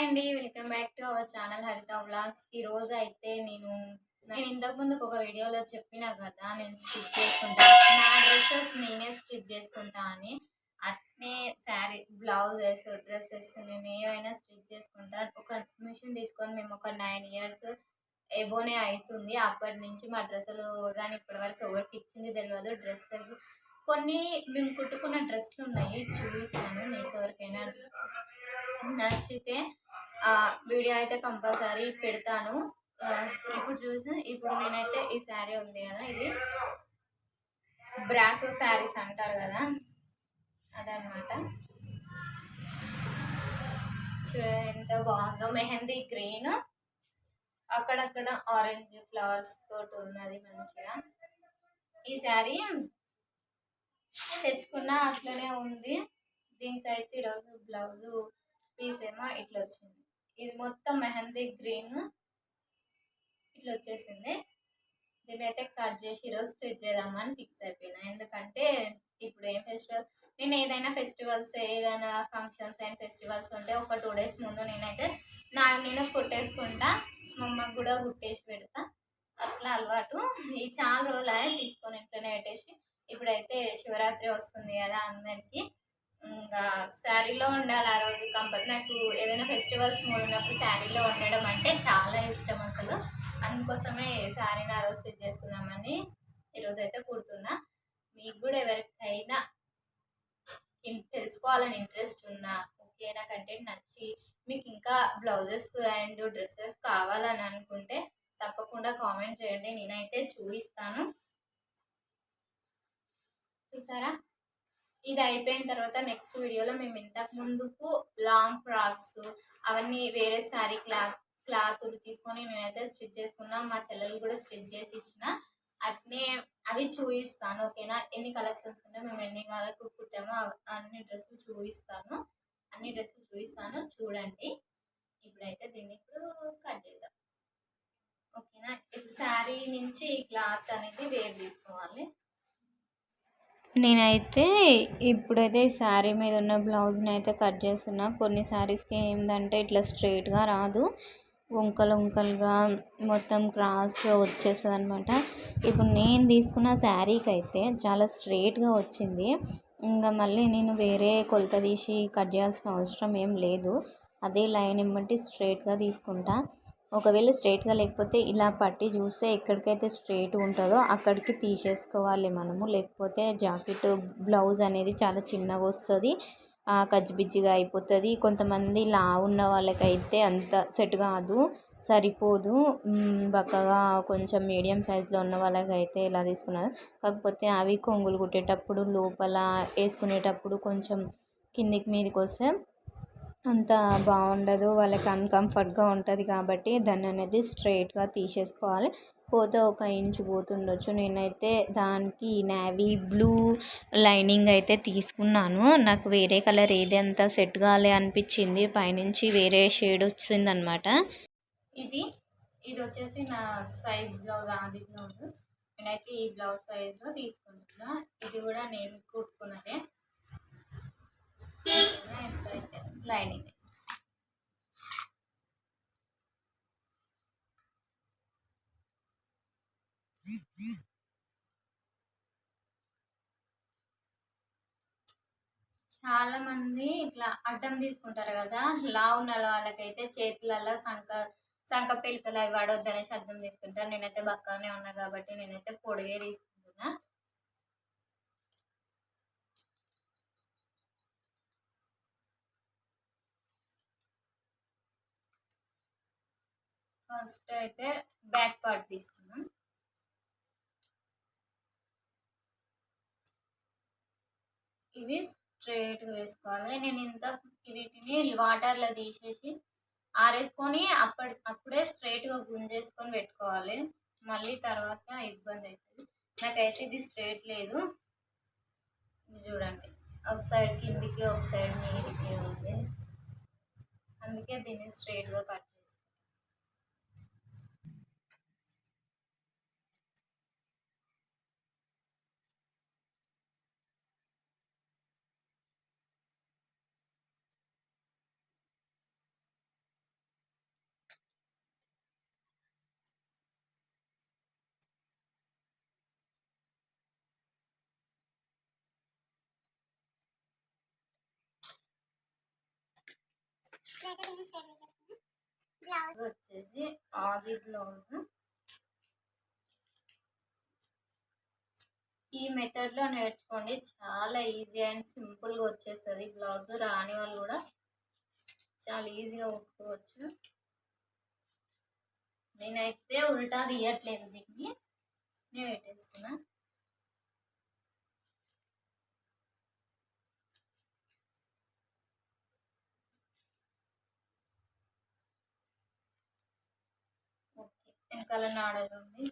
Hi అండి. Welcome back to our channel Haritha vlogs. ఈ రోజు అయితే నేను నేను ఇంతకు ముందు ఒక వీడియోలో చెప్పినా కదా నేను స్టిచ్ చేసుకుంటా. నా డ్రెస్సెస్ నేనే స్టిచ్ చేసుకుంటా అని. అట్నే శారీ బ్లౌజెస్ డ్రెస్సెస్ నేను ఏవైనా స్టిచ్ చేసుకుంటా. ఒక మిషన్ తీసుకొని మేము ఒక నైన్ ఇయర్స్ ఎబోనే అవుతుంది అప్పటి నుంచి మా డ్రెస్సులు కానీ ఇప్పటి వరకు ఎవరికి ఇచ్చింది తెలియదు డ్రెస్సెస్ కొన్ని మేము కుట్టుకున్న డ్రెస్సులు ఉన్నాయి. చూపిస్తాను. మీకు ఎవరికైనా నచ్చితే వీడియో అయితే కంపల్సరీ పెడతాను. ఇప్పుడు చూసి ఇప్పుడు నేనైతే ఈ శారీ ఉంది కదా ఇది బ్రాసో శారీస్ అంటారు కదా అదనమాట ఎంత బాగుందో. మెహందీ గ్రీన్ అక్కడక్కడ ఆరెంజ్ ఫ్లవర్స్ తోటి ఉన్నది మంచిగా. ఈ శారీ తెచ్చుకున్న అట్లనే ఉంది. దీనికైతే ఈరోజు బ్లౌజు పీస్ ఏమో ఇట్లా వచ్చింది ఇది మొత్తం మెహందీ గ్రీన్. ఇట్లా వచ్చేసింది. దీన్ని అయితే కట్ చేసి ఈరోజు స్టిచ్ చేద్దామని ఫిక్స్ అయిపోయినా. ఎందుకంటే ఇప్పుడు ఏం ఫెస్టివల్ నేను ఏదైనా ఫెస్టివల్స్ ఏదైనా ఫంక్షన్స్ అండ్ ఫెస్టివల్స్ ఉంటే ఒక టూ డేస్ ముందు నేనైతే నా నేను కుట్టేసుకుంటా. మా అమ్మకి కూడా కుట్టేసి పెడతా. అట్లా అలవాటు. ఈ చాలా రోజులు అయ్యాయి తీసుకొని ఇంట్లోనే పెట్టేసి. ఇప్పుడైతే శివరాత్రి వస్తుంది కదా అందరికీ. ఇంకా శారీలో ఉండాలి ఆ రోజు కంపల్ నాకు ఏదైనా ఫెస్టివల్స్ మూడు ఉన్నప్పుడు శారీలో ఉండడం అంటే చాలా ఇష్టం అసలు. అందుకోసమే శారీని ఆ రోజు ఫిట్ చేసుకుందామని ఈరోజు అయితే కుడుతున్నా. మీకు కూడా ఎవరికైనా తెలుసుకోవాలని ఇంట్రెస్ట్ ఉన్నా ఓకే నా కంటెంట్ నచ్చి మీకు ఇంకా బ్లౌజెస్ అండ్ డ్రెస్సెస్ కావాలని అనుకుంటే తప్పకుండా కామెంట్ చేయండి. నేనైతే చూపిస్తాను. చూసారా? ఇది అయిపోయిన తర్వాత నెక్స్ట్ వీడియోలో మేము ఇంతకు ముందుకు లాంగ్ ఫ్రాక్స్ అవన్నీ వేరే శారీ క్లాత్ క్లాత్ తీసుకొని నేనైతే స్టిచ్ చేసుకున్నా. మా చెల్లెలు కూడా స్టిచ్ చేసి ఇచ్చిన. అట్నే అవి చూపిస్తాను ఓకేనా? ఎన్ని కలెక్షన్స్ ఉన్నాయో మేము ఎన్ని కాలకు కుట్టామో అన్ని డ్రెస్సులు చూపిస్తాను. అన్ని డ్రెస్సులు చూపిస్తాను. చూడండి. ఇప్పుడైతే దీన్ని ఇప్పుడు కట్ చేద్దాం. ఓకేనా? ఇప్పుడు శారీ నుంచి క్లాత్ అనేది వేరు తీసుకోవాలి. నేనైతే ఇప్పుడైతే శారీ మీద ఉన్న బ్లౌజ్ని అయితే కట్ చేస్తున్నా. కొన్ని శారీస్కి ఏంటంటే ఇట్లా స్ట్రైట్గా రాదు. వంకలు వంకలుగా మొత్తం క్రాస్గా వచ్చేస్తుంది అనమాట ఇప్పుడు నేను తీసుకున్న శారీకి అయితే చాలా స్ట్రైట్గా వచ్చింది. ఇంకా మళ్ళీ నేను వేరే కొలత తీసి కట్ చేయాల్సిన అవసరం ఏం లేదు. అదే లైన్ ఇమ్మటి స్ట్రైట్గా తీసుకుంటా. ఒకవేళ స్ట్రైట్గా లేకపోతే ఇలా పట్టి చూస్తే ఎక్కడికైతే స్ట్రైట్ ఉంటుందో అక్కడికి తీసేసుకోవాలి మనము. లేకపోతే జాకెట్ బ్లౌజ్ అనేది చాలా చిన్నగా వస్తుంది. కచ్చిపిచ్చిగా అయిపోతుంది. కొంతమంది లా ఉన్న వాళ్ళకైతే అంత సెట్ కాదు. సరిపోదు. బక్కగా కొంచెం మీడియం సైజులో ఉన్న వాళ్ళకైతే ఇలా తీసుకున్నారు. కాకపోతే అవి కొంగులు కుట్టేటప్పుడు లోపల వేసుకునేటప్పుడు కొంచెం కిందికి మీదకి వస్తే అంత బాగుండదు వాళ్ళకి అన్కంఫర్ట్గా ఉంటుంది కాబట్టి దాన్ని అనేది స్ట్రైట్గా తీసేసుకోవాలి. పోతే ఒక ఇంచు పోతుండొచ్చు. నేనైతే దానికి నేవీ బ్లూ లైనింగ్ అయితే తీసుకున్నాను. నాకు వేరే కలర్ ఏది అంత సెట్ కాలే అనిపించింది. పైనుంచి వేరే షేడ్ వచ్చిందనమాట. ఇది ఇది వచ్చేసి నా సైజ్ బ్లౌజ్ ఆది బ్లౌజ్ నేనైతే ఈ బ్లౌజ్ సైజ్ తీసుకుంటున్నా. ఇది కూడా నేను కుట్టుకున్నదే. లైనింగ్ చాలా మంది ఇట్లా అడ్డం తీసుకుంటారు కదా. లా ఉన్న వాళ్ళకైతే చేతులలో సంక సంక పిలకలు అవి పడవద్దనేసి అర్థం తీసుకుంటారు. నేనైతే బక్కగానే ఉన్నా కాబట్టి నేనైతే పొడిగే తీసుకుంటున్నా. ఫస్ట్ అయితే బ్యాక్ పార్ట్ తీసుకున్నాం ఇది స్ట్రైట్గా వేసుకోవాలి. నేను ఇంత వీటిని వాటర్లో తీసేసి ఆరేసుకొని అప్పటి అప్పుడే స్ట్రైట్గా గుంజేసుకొని పెట్టుకోవాలి. మళ్ళీ తర్వాత ఇబ్బంది అవుతుంది నాకైతే ఇది స్ట్రైట్ లేదు. చూడండి. ఒక సైడ్ కిందికి ఒక సైడ్ నీటికి ఉంది. అందుకే దీన్ని స్ట్రైట్గా కట్ బ్లౌజ్ వచ్చేసి ఆది బ్లౌజ్. ఈ మెథడ్లో నేర్చుకోండి. చాలా ఈజీ అండ్ సింపుల్గా వచ్చేస్తుంది. బ్లౌజ్ రాని వాళ్ళు కూడా చాలా ఈజీగా కుట్టుకోవచ్చు. నేనైతే ఉల్టా తీయట్లేదు దీన్ని. నేను పెట్టేస్తున్నా వెనకాల నాడలు ఉంది?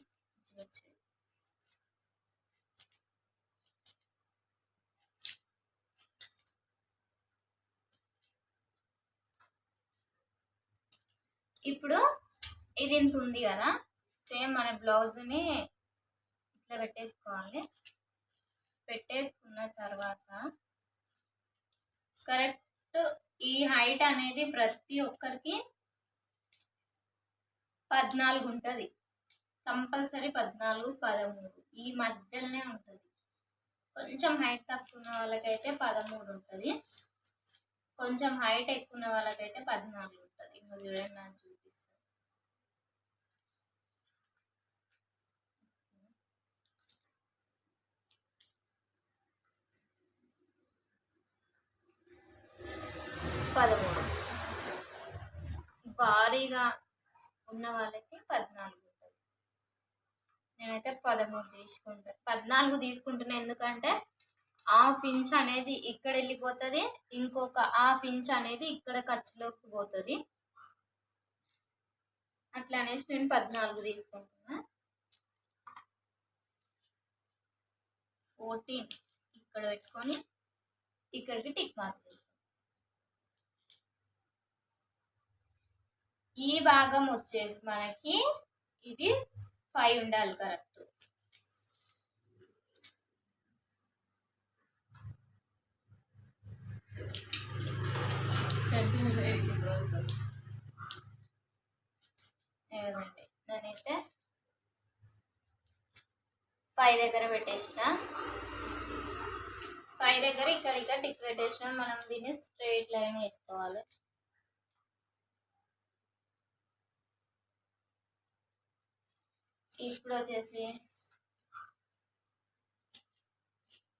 ఇప్పుడు ఇది ఇంత ఉంది కదా సేమ్ మన బ్లౌజ్ని ఇట్లా పెట్టేసుకోవాలి. పెట్టేసుకున్న తర్వాత కరెక్ట్ ఈ హైట్ అనేది ప్రతి ఒక్కరికి పద్నాలుగు ఉంటుంది కంపల్సరీ పద్నాలుగు పదమూడు. ఈ మధ్యలోనే ఉంటుంది. కొంచెం హైట్ తక్కువ ఉన్న వాళ్ళకైతే పదమూడు ఉంటుంది కొంచెం హైట్ ఎక్కువ ఉన్న వాళ్ళకైతే పద్నాలుగు ఉంటుంది ఇంకా చూడండి నాకు చూపిస్తాను పదమూడు. భారీగా ఉన్న వాళ్ళకి పద్నాలుగు ఉంటుంది. నేనైతే పదమూడు తీసుకుంటాను పద్నాలుగు తీసుకుంటున్నా ఎందుకంటే హాఫ్ ఇంచ్ అనేది ఇక్కడ వెళ్ళిపోతుంది ఇంకొక హాఫ్ ఇంచ్ అనేది ఇక్కడ ఖర్చులోకి పోతుంది. అట్లా అనేసి నేను పద్నాలుగు తీసుకుంటున్నా. ఫోర్టీన్ ఇక్కడ పెట్టుకొని ఇక్కడికి టిక్ మార్క్ చేస్తాను ఈ భాగం వచ్చేసి మనకి ఇది ఫైవ్ ఉండాలి కరెక్ట్ లేదండి నేనైతే పై దగ్గర పెట్టేసిన. పై దగ్గర ఇక్కడ ఇక్కడ టిక్ పెట్టేసిన మనం దీన్ని స్ట్రైట్ లైన్ వేసుకోవాలి. ఇప్పుడు వచ్చేసి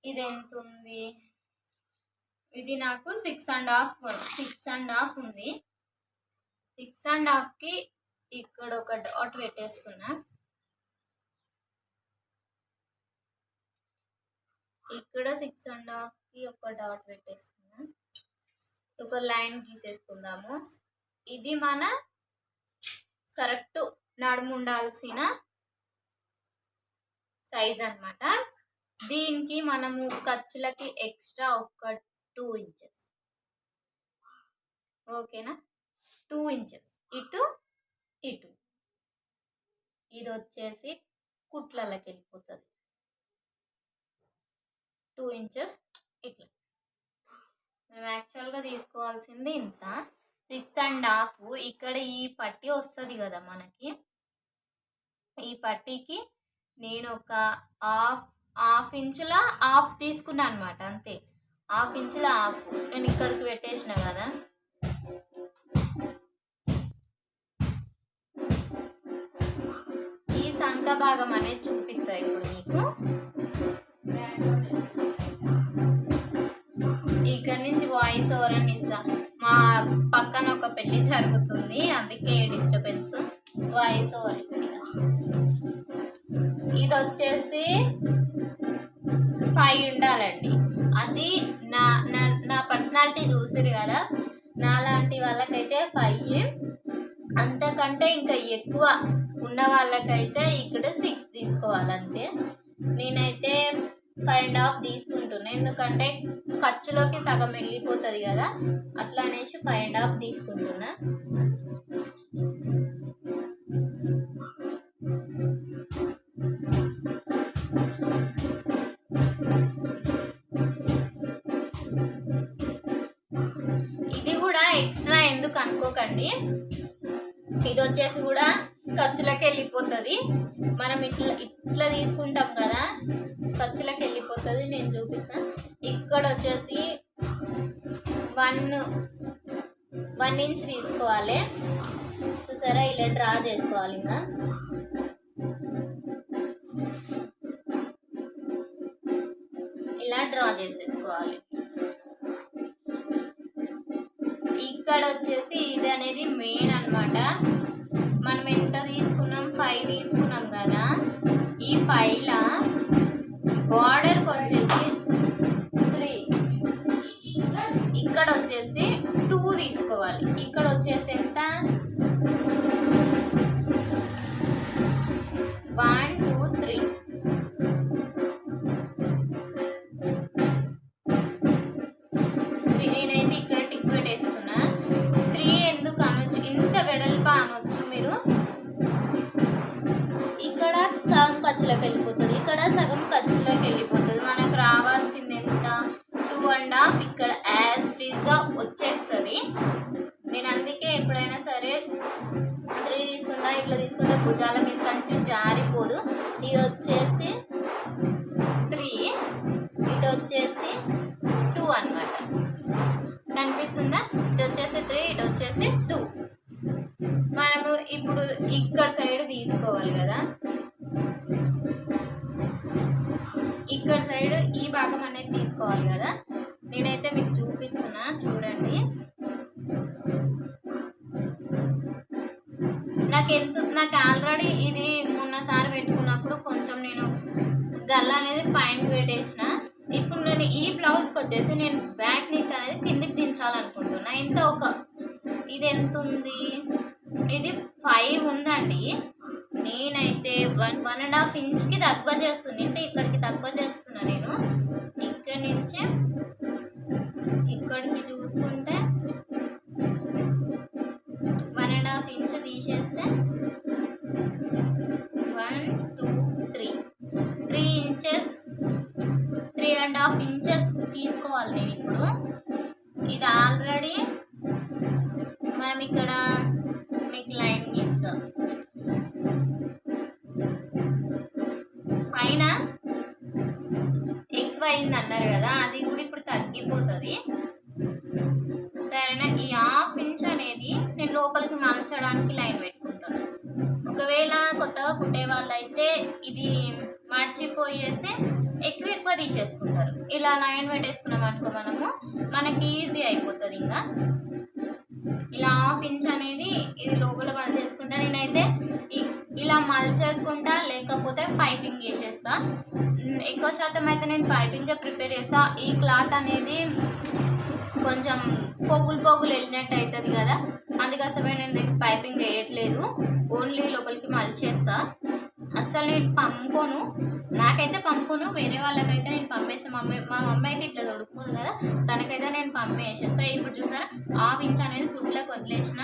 ఇది ఎంత ఉంది ఇది నాకు six and half six and half ఉంది సిక్స్ అండ్ హాఫ్కి ఇక్కడ ఒక డాట్ పెట్టేస్తున్నా. ఇక్కడ సిక్స్ అండ్ హాఫ్కి ఒక డాట్ పెట్టేస్తున్నా. ఒక లైన్ గీసేసుకుందాము. ఇది మన కరెక్ట్ నడుము ఉండాల్సిన సైజ్ అనమాట దీనికి మనము ఖర్చులకి ఎక్స్ట్రా ఒక టూ ఇంచెస్. ఓకేనా? Two inches. ఇటు ఇటు. ఇది వచ్చేసి కుట్లలోకి వెళ్ళిపోతుంది. టూ ఇంచెస్ ఇట్లా. మేము యాక్చువల్గా తీసుకోవాల్సింది ఇంత. Six and half. ఇక్కడ ఈ పట్టి వస్తుంది కదా మనకి. ఈ పట్టీకి నేను ఒక హాఫ్ హాఫ్ ఇంచుల హాఫ్ తీసుకున్నా అనమాట అంతే. హాఫ్ ఇంచుల హాఫ్. నేను ఇక్కడికి పెట్టేసిన కదా. ఈ సంఖ భాగం అనేది చూపిస్తా ఇప్పుడు మీకు. ఇక్కడ నుంచి వాయిస్ ఓవర్ అని ఇస్తా. మా పక్కన ఒక పెళ్ళి జరుగుతుంది అందుకే డిస్టర్బెన్స్. వాయిస్ ఓవర్ ఇస్తుంది ఇది వచ్చేసి ఫైవ్ ఉండాలండి. అది నా నా నా పర్సనాలిటీ చూసిరు కదా నాలాంటి వాళ్ళకైతే ఫైవ్ అంతకంటే ఇంకా ఎక్కువ ఉన్న వాళ్ళకైతే ఇక్కడ సిక్స్ తీసుకోవాలి అంతే నేనైతే ఫైవ్ అండ్ హాఫ్ తీసుకుంటున్నా. ఎందుకంటే ఖర్చులోకి సగం వెళ్ళిపోతుంది కదా అట్లా అనేసి ఫైవ్ అండ్ హాఫ్ తీసుకుంటున్నా. ఇది కూడా ఎక్స్ట్రా ఎందుకు అనుకోకండి. ఇది వచ్చేసి కూడా ఖర్చులకు వెళ్ళిపోతుంది. మనం ఇట్లా ఇట్లా తీసుకుంటాం కదా ఖర్చులకు వెళ్ళిపోతుంది నేను చూపిస్తాను ఇక్కడ వచ్చేసి వన్ వన్ ఇంచ్ తీసుకోవాలి. చూసారా ఇలా డ్రా చేసుకోవాలి ఇంకా. ఇలా డ్రా చేసేసుకోవాలి. ఇక్కడ వచ్చేసి ఇది అనేది మెయిన్ అన్నమాట. వెళ్ళిపోతుంది ఇక్కడ అయితే మీకు చూపిస్తున్నా చూడండి. నాకు ఎంత నాకు ఆల్రెడీ ఇది మొన్నసారి పెట్టుకున్నప్పుడు కొంచెం నేను గల్ల అనేది పైన పెట్టేసిన. ఇప్పుడు నేను ఈ బ్లౌజ్కి వచ్చేసి నేను బ్యాక్ నెక్ అనేది కిందికి దించాలనుకుంటున్నా. ఇంత ఒక ఇది ఎంత ఉంది? ఇది ఫైవ్ ఉందండి. నేనైతే వన్ వన్ అండ్ హాఫ్ ఇంచ్కి తక్కువ చేస్తుంది. అంటే పిన్స్ తీసేస్తే మలచడానికి లైన్ పెట్టుకుంటాను ఒకవేళ కొత్తగా కుట్టే వాళ్ళైతే ఇది మర్చిపోయేసి ఎక్కువ ఎక్కువ తీసేసుకుంటారు. ఇలా లైన్ పెట్టేసుకున్నాం అనుకో మనము మనకి ఈజీ అయిపోతుంది ఇంకా. ఇలా హాఫ్ ఇంచ్ అనేది ఇది లోపల మలిచేసుకుంటా నేనైతే ఇ- ఇలా మలిచేసుకుంటా లేకపోతే పైపింగ్ చేసేస్తా. ఎక్కువ శాతం అయితే నేను పైపింగే ప్రిపేర్ చేస్తా. ఈ క్లాత్ అనేది కొంచెం పొగులు పొగులు వెళ్ళినట్టు అవుతుంది కదా. అందుకోసమే నేను దీనికి పైపింగ్ వేయట్లేదు. ఓన్లీ లోపలికి మలిచేస్తా. అస్సలు నేను పంపుకోను నాకైతే పంపుకోను వేరే వాళ్ళకైతే నేను పంపేసా మమ్మీ మా మమ్మీ అయితే ఇట్లా దొడుకుతుంది కదా. తనకైతే నేను పంపేసేస్తా ఇప్పుడు చూసారా? హాఫ్ ఇంచ్ అనేది కుట్లకు వదిలేసిన.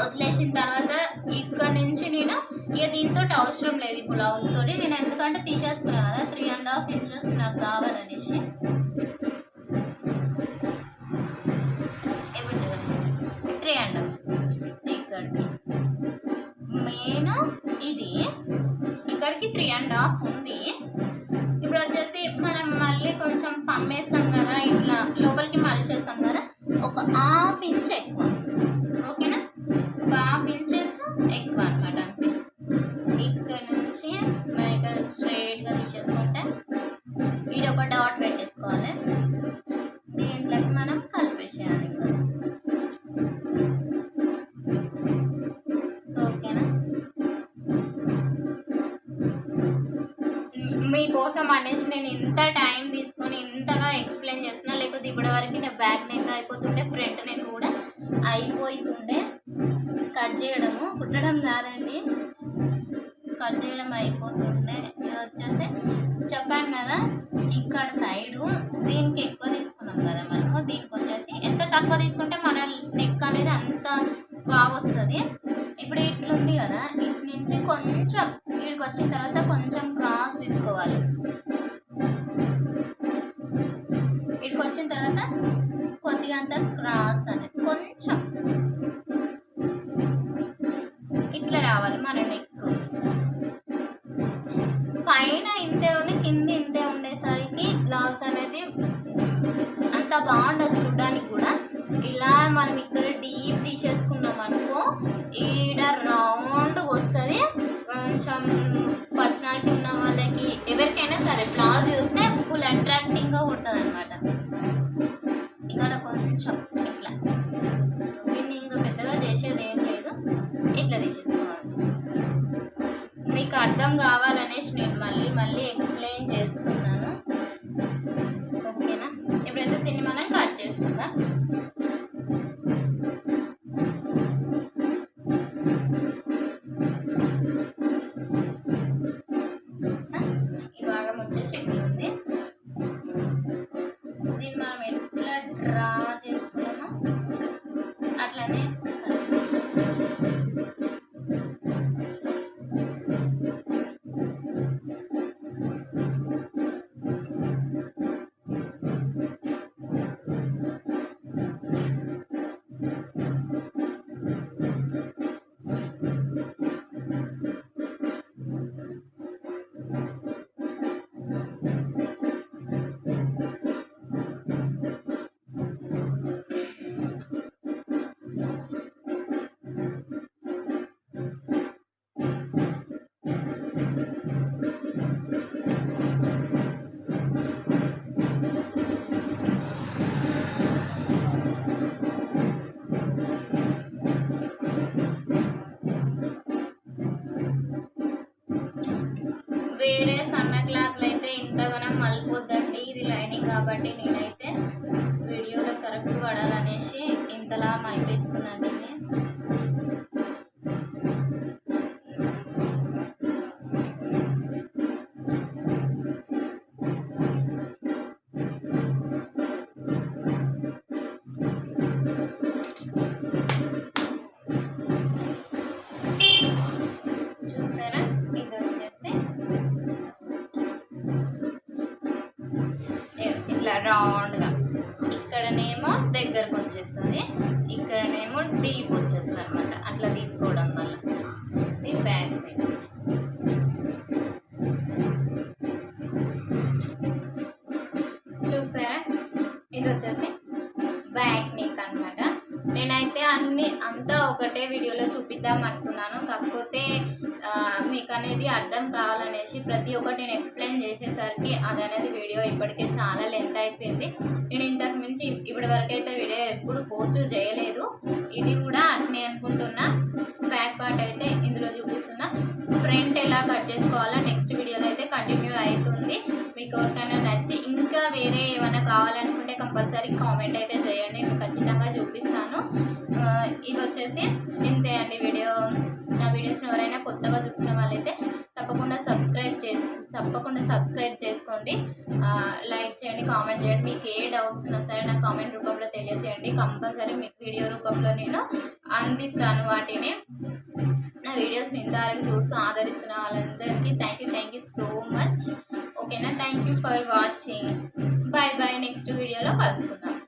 వదిలేసిన తర్వాత ఇక్కడ నుంచి నేను ఇక దీంతో అవసరం లేదు. ఈ బ్లౌజ్ తోటి నేను ఎందుకంటే తీసేసుకున్నాను కదా. త్రీ అండ్ హాఫ్ ఇంచెస్ నాకు కావాలనేసి. వేయండి త్రీ అండ్ ఇక్కడికి. మెయిన్ ఇది. ఇక్కడికి త్రీ అండ్ హాఫ్ ఉంది. ఇప్పుడు వచ్చేసి మనం మళ్ళీ కొంచెం పమ్మేస్తాం కదా ఇట్లా లోపలికి మలిచేసాం కదా ఒక హాఫ్ ఇంచ్ ఎక్కువ. ఓకేనా? ఒక హాఫ్ ఇంచెస్ ఎక్కువ. కుట్టడం కాదండి. కట్ చేయడం అయిపోతుండే. ఇది వచ్చేసి చెప్పాను కదా ఇక్కడ సైడు దీనికి ఎక్కువ తీసుకున్నాం కదా మనము. దీనికి వచ్చేసి ఎంత తక్కువ తీసుకుంటే మన నెక్ అనేది అంత బాగా వస్తుంది ఇప్పుడు ఇట్లుంది కదా ఇటు నుంచి కొంచెం వీడికి వచ్చిన తర్వాత బాగుండదు చూడడానికి కూడా. ఇలా మనం ఇక్కడ డీప్ తీసేసుకున్నాం అనుకో ఈడ రౌండ్గా వస్తుంది. కొంచెం పర్సనాలిటీ ఉన్న వాళ్ళకి ఎవరికైనా సరే బ్లౌజ్ చూస్తే ఫుల్ అట్రాక్టింగ్గా ఉంటుంది అనమాట ఇక్కడ కొంచెం ఇట్లా. దీన్ని ఇంకా పెద్దగా చేసేది ఏం లేదు. ఇట్లా తీసేసుకోవాలి. మీకు అర్థం కావాలనేసి నేను మళ్ళీ మళ్ళీ ఎక్స్ప్లెయిన్ ఇంతలా మలిపిస్తున్నాను దీన్ని అంతా ఒకటే వీడియోలో చూపిద్దాం అనుకున్నాను. కాకపోతే మీకు అనేది అర్థం కావాలనేసి ప్రతి ఒక్కటి నేను ఎక్స్ప్లెయిన్ చేసేసరికి అది అనేది వీడియో ఇప్పటికే చాలా లెంత్ అయిపోయింది. నేను ఇంతకు మించి ఇప్పటి వరకు అయితే వీడియో ఎప్పుడు పోస్ట్ చేయలేదు. ఇది కూడా అట్నే అనుకుంటున్నా. బ్యాక్ పార్ట్ అయితే ఇందులో చూపిస్తున్నా. ఫ్రంట్ ఎలా కట్ చేసుకోవాలో నెక్స్ట్ వీడియోలో అయితే కంటిన్యూ అవుతుంది మీకు ఎవరికైనా నచ్చి ఇంకా వేరే ఏమైనా కావాలనుకుంటే కంపల్సరీ కామెంట్ అయితే చేయండి. నేను ఖచ్చితంగా చూపిస్తాను. ఇది వచ్చేసి ఇంతే అండి వీడియో. నా వీడియోస్ని ఎవరైనా కొత్తగా చూసిన వాళ్ళైతే తప్పకుండా సబ్స్క్రైబ్ చేసి తప్పకుండా సబ్స్క్రైబ్ చేసుకోండి. లైక్ చేయండి కామెంట్ చేయండి. మీకు ఏ డౌట్స్ ఉన్నా సరే నా కామెంట్ రూపంలో తెలియజేయండి. కంపల్సరీ మీకు వీడియో రూపంలో నేను అందిస్తాను వాటిని. నా వీడియోస్ని ఇంతవరకు చూస్తూ ఆదరిస్తున్న వాళ్ళందరికీ thank you thank you so much ఓకేనా thank you for watching bye bye next వీడియోలో కలుసుకుందాం.